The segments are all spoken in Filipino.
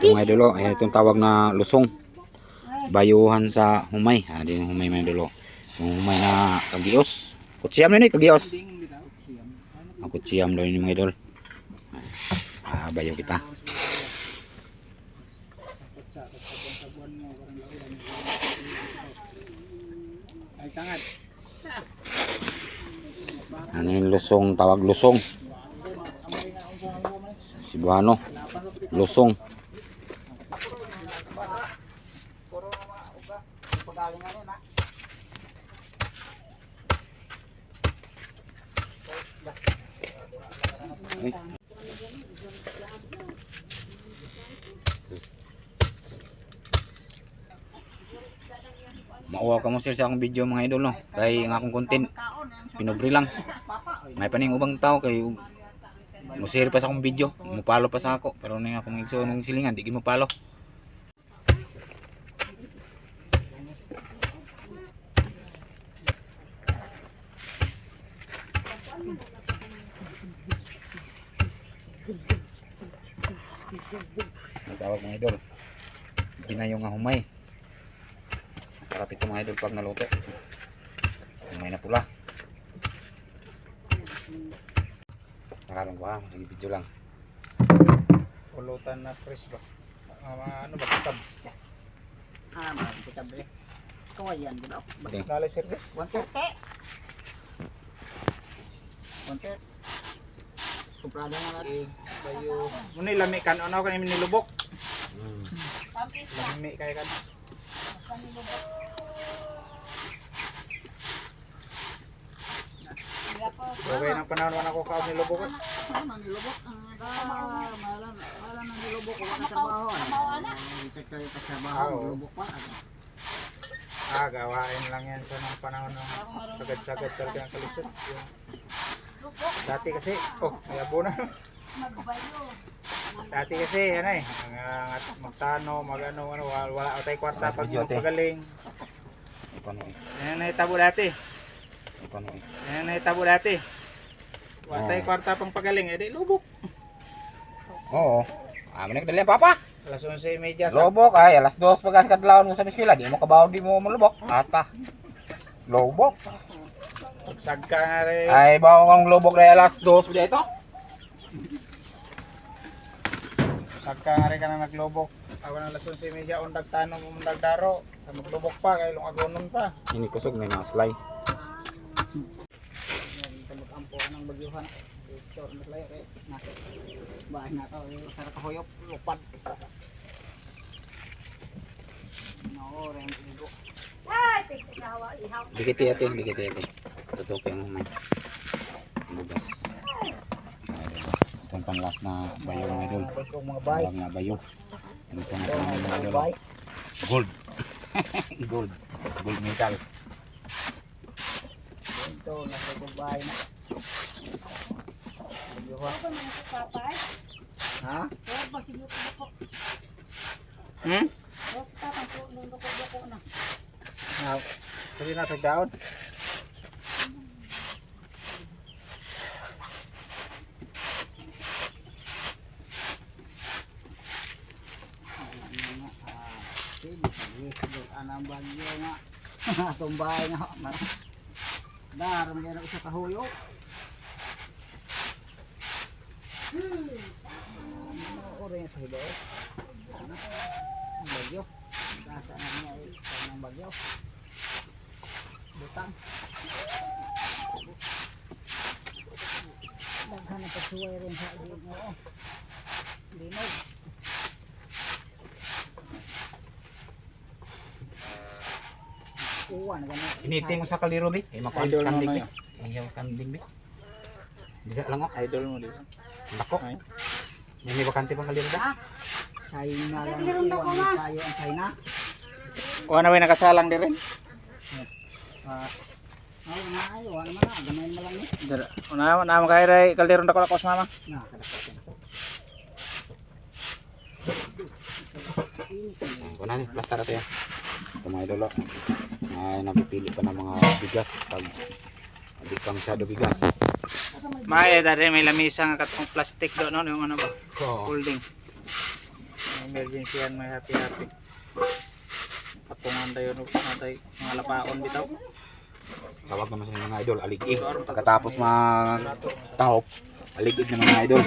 Ito mga idolo, eh, itong tawag na lusong. Bayuhan sa humay. Ah, di humay mga idolo. Yung humay na kagios. Kutsiyam yun eh, kagios. Ang kutsiyam daw yun mga idol. Ah, bayo kita. Ano yung lusong, tawag lusong. Cebuano. Lusong. Ay. Mauwa ka mo sir sa akong video mga idol no. Kay ang akong content pinubri lang. May paning ubang tao kay musir pa sa akong video, mupalo pa sa ako. Pero ning akong igso nung silingan, di mo palo. Tawag mga idol. Ginayong nga humay. Sarap ito mga idol pag naluto. Humay na pula. Nakarang ha, sige video lang. Pulutan na fresh ba? Ah, mga ano ba kitab? Ah, marami kita beli. Kau yan, di ba? Okay. Dali service. Konti. Konti. Kumprada na natin. Eh, bayo. Muna lami kan ano kan nilubok. Lami kay kan. Okay nang panahon man ako kaon nilubok. Ano, nilubok? Ah, malam, malam ng nilubok. Wala ka trabaho. Ito kayo ka trabaho. Oo. Nilubok pa. Ah, gawain lang yan sa nang panahon ng sagad-sagad talaga ang kalisod. Dati kasi, oh, may abo na. Dati kasi, ano eh, mga magtano, magano, ano, wala, wala tayo kwarta pag. Ipano eh. Yan ang nahitabo dati. Eh. Yan ang nahitabo dati. Wala tayo kwarta pang pagaling, eh di lubok. Oo. Amin na kadali papa. Alas 11.30 sa Lobok ay alas 2 pag kadlawon mo sa eskwela, di mo kabaw di mo malubok. Ata. Lobok. pagsagka nga rin. Ay bawo ang lobok na alas 2 pud ito. Sagka nga rin ka na naglubok. Ako na alas 11.30, undag tanong, undag daro. Maglubok pa, kaya lung agonon pa. Ini kusog may naslay. Kamag-ampo ka ng bagyuhan. Ito, naslay. Eh, nasa bahay na ito. Eh, sarap kahuyop. Lupad. No, rin. Ligo. Dikiti ate, dikiti ate. Tutok yung may bugas. Itong panglas na bayo mga idol. Tawag na bayo. Ano pa Ito, natin mga idol? Gold. Gold. Gold metal. Ito, nasa bahay na. Ha? Hmm? Ah, Pwede na tagdaon. Anang bagyo nga. Bahay nga. Daram kaya na isa kahuyo ano orin sa ano ang bagyo. Kasa na niya eh ang bagyo. Butang. Daghan na pagsuway rin sa mo linog Initing mo sa kaliro bi. Eh makuha Idol kanding bi. Ayaw kanding bi. Bisa lang oh. Idol mo dito. Nako. Ay. May bakante pang kaliro da. China lang iwan di tayo ang China. O na may nakasalang din rin. Ah, na wala na. Una na mo kay ray kalderon dako lakos mama. Na, kadako. Kuna ni plaster ito yan. Ito mga idolo. Ay napipili pa ng mga bigas pag hindi pa masyado bigas. Maya dare may lamisa nga katong plastic do no yung ano ba? Oo. Holding. emergency yan may happy-happy. Patungan tayo no, natay mga lapaon bitaw. Tawag naman sa mga idol, aligi. Pagkatapos mag-tahop, aligid na mga idol.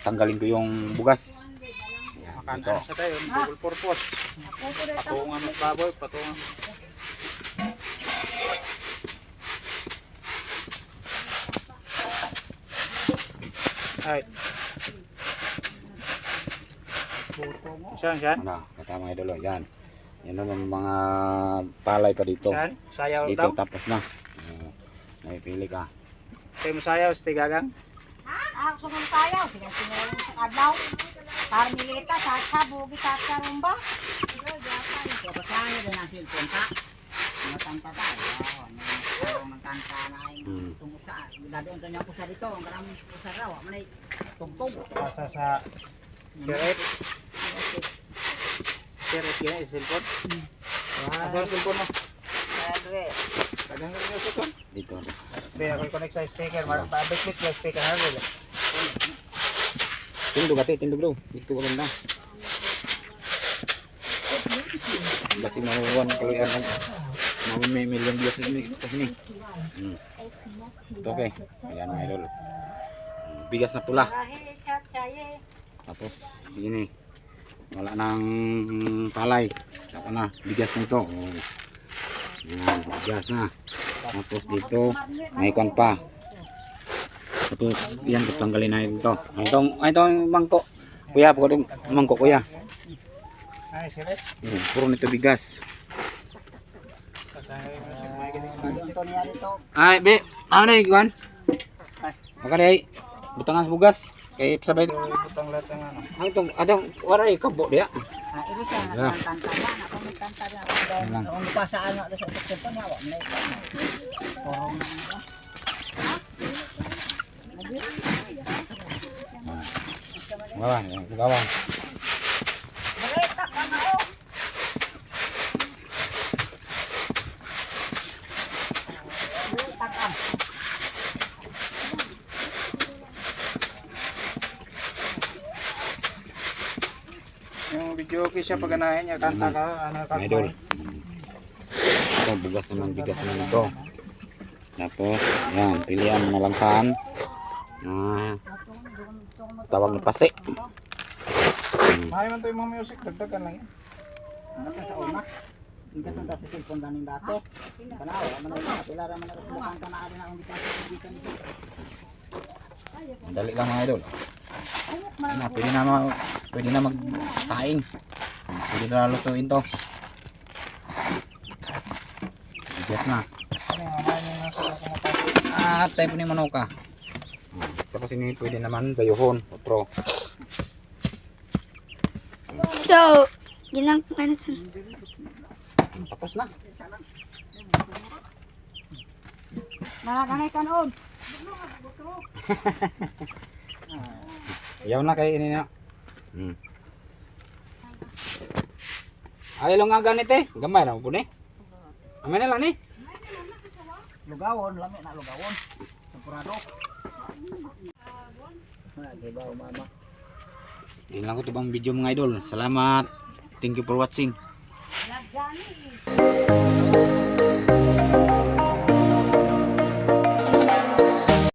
Tanggalin ko yung bugas. Yan, Makanta ito. na siya tayo, double purpose. Patungan ng baboy, patungan. Ay. Saan, saan? Ano, kata mga idol, oh, yan. Yan naman mga palay pa dito. Saan? Sayaw Dito daw? tapos na. Uh, napipili ka. Tayo mo sayaw, sa tigagang? Ah, gusto mong tayo. Sinasimulan mo sa kadlaw. Para nilita, sa bugi, sa rumba. Kaya sa akin din ang ka. Matanta. Ano yung kanta na tungkol sa Dadon to niya ko sa dito. Ang karaming ko sa raw. Manay tungtong. Sa Seret. Seret yun, yung cellphone. Asa yung cellphone mo? Kadang yung ko. Dito. Kaya ako connect sa speaker. Mabit-bit yung speaker rin. Tindog ate, tindog daw. Dito ko lang na. Kasi makukuha ng kaluyan ng mga may million views kasi ni. Hmm. Okay. Ayan mga idol. Hmm, Bigas na pula. Tapos ini wala nang palay. Saka na bigas na ito. Oh. Yan, bigas na. Tapos dito may kwan pa. Tapos yan tanggalin na ito. Itong itong mangkok. Kuya, pwede mangkok kuya. Ay, Seret. Hmm, puro nito bigas. Ay, be, ano na iguan? Maka day, butangan sa bugas. Kay sabay. Butang lahat ng ano. Ang itong, adang, wala ay kabo dia. Ah, ito siya. Yeah. Nakakanta na. Nakakanta na. Dahil Lang. kung pa sa ano, sa cellphone niya, wala na ito. Porong Gawan, gawan. Balita ka na oh. Balita ka. Yung video okay siya pag anahin niya, kanta ka, ano ka. Idol. Ito, bugas naman, bigas naman ito. Tapos, yan, pilihan mo na lang saan. Ah, tawag na pasi. Mahal man to yung mga music, dagdagan lang yan. Ano ka sa una? Hindi ka sa cellphone ganing dati. Kanawa, man ay mga pilara man ako kanta na na dito sa dito. Dali lang mga idol. Ano, pwede na, mag, pwede na magsaing. Pwede na lutuin to. Bigas na. Mga Ah, type ni manuka. Tapos ini pwede naman bayuhon, otro. So, ginang ano sa Tapos na. Nanakanay ka noon. Ayaw na kay ini na. Hmm. Ay lang nga ganit eh. Gamay ra po ni. Amen na lang ni. Lugawon, lami na lugawon. Tempurado. Lagi ba mama? Yun lang ko to bang video mga idol. Salamat. Thank you for watching. Nagani.